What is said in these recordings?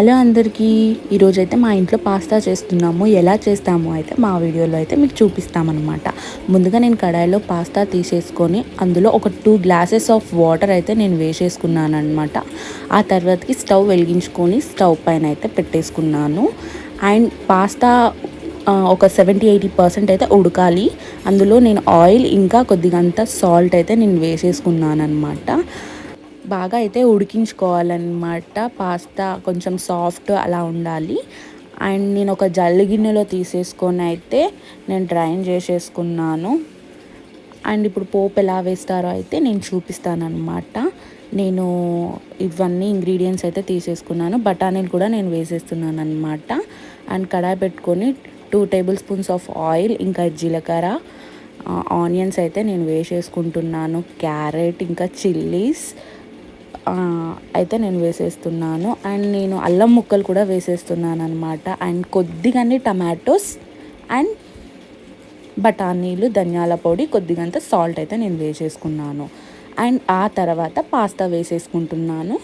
Hello అందరికీ ఈరోజైతే మా ఇంట్లో పాస్తా చేస్తున్నాము. ఎలా చేస్తాము అయితే మా వీడియోలో అయితే మీకు చూపిస్తామన్నమాట. ముందుగా నేను కడాయిలో పాస్తా తీసేసుకొని అందులో ఒక టూ గ్లాసెస్ ఆఫ్ వాటర్ అయితే నేను వేసేసుకున్నాను అనమాట ఆ తర్వాతకి స్టవ్ వెలిగించుకొని స్టవ్ పైన అయితే పెట్టేసుకున్నాను. అండ్ పాస్తా ఒక సెవెంటీ ఎయిటీ పర్సెంట్ అయితే ఉడకాలి. అందులో నేను ఆయిల్ ఇంకా కొద్దిగంత సాల్ట్ అయితే నేను వేసేసుకున్నాను అనమాట బాగా అయితే ఉడికించుకోవాలన్నమాట. పాస్తా కొంచెం సాఫ్ట్ అలా ఉండాలి. అండ్ నేను ఒక జల్లి గిన్నెలో తీసేసుకొని అయితే నేను డ్రైన్ చేసేసుకున్నాను. అండ్ ఇప్పుడు పోపు ఎలా వేస్తారో అయితే నేను చూపిస్తాను నేను ఇవన్నీ ఇంగ్రీడియంట్స్ అయితే తీసేసుకున్నాను. బఠానీలు కూడా నేను వేసేస్తున్నాను అనమాట అండ్ కడాయి పెట్టుకొని two table spoons of oil ఇంకా జీలకర్ర ఆనియన్స్ అయితే నేను వేసేసుకుంటున్నాను. క్యారెట్ ఇంకా చిల్లీస్ అయితే నేను వేసేస్తున్నాను. అండ్ నేను అల్లం ముక్కలు కూడా వేసేస్తున్నాను అనమాట అండ్ కొద్దిగానే టమాటోస్ అండ్ బఠానీలు ధనియాల పొడి కొద్దిగంత సాల్ట్ అయితే నేను వేసేసుకున్నాను. అండ్ ఆ తర్వాత పాస్తా వేసేసుకుంటున్నాను.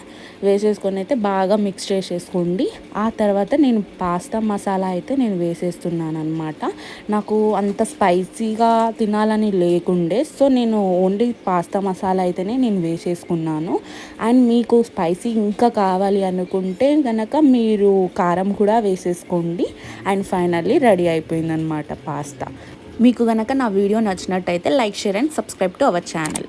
వేసేసుకొని అయితే బాగా మిక్స్ చేసేసుకోండి. ఆ తర్వాత నేను పాస్తా మసాలా అయితే నేను వేసేస్తున్నాను అనమాట నాకు అంత స్పైసీగా తినాలని లేకుండే సో నేను ఓన్లీ పాస్తా మసాలా అయితేనే నేను వేసేసుకున్నాను. అండ్ మీకు స్పైసీ ఇంకా కావాలి అనుకుంటే కనుక మీరు కారం కూడా వేసేసుకోండి. అండ్ ఫైనల్లీ రెడీ అయిపోయిందనమాట పాస్తా. మీకు కనుక నా వీడియో నచ్చినట్టయితే like share and subscribe to our channel.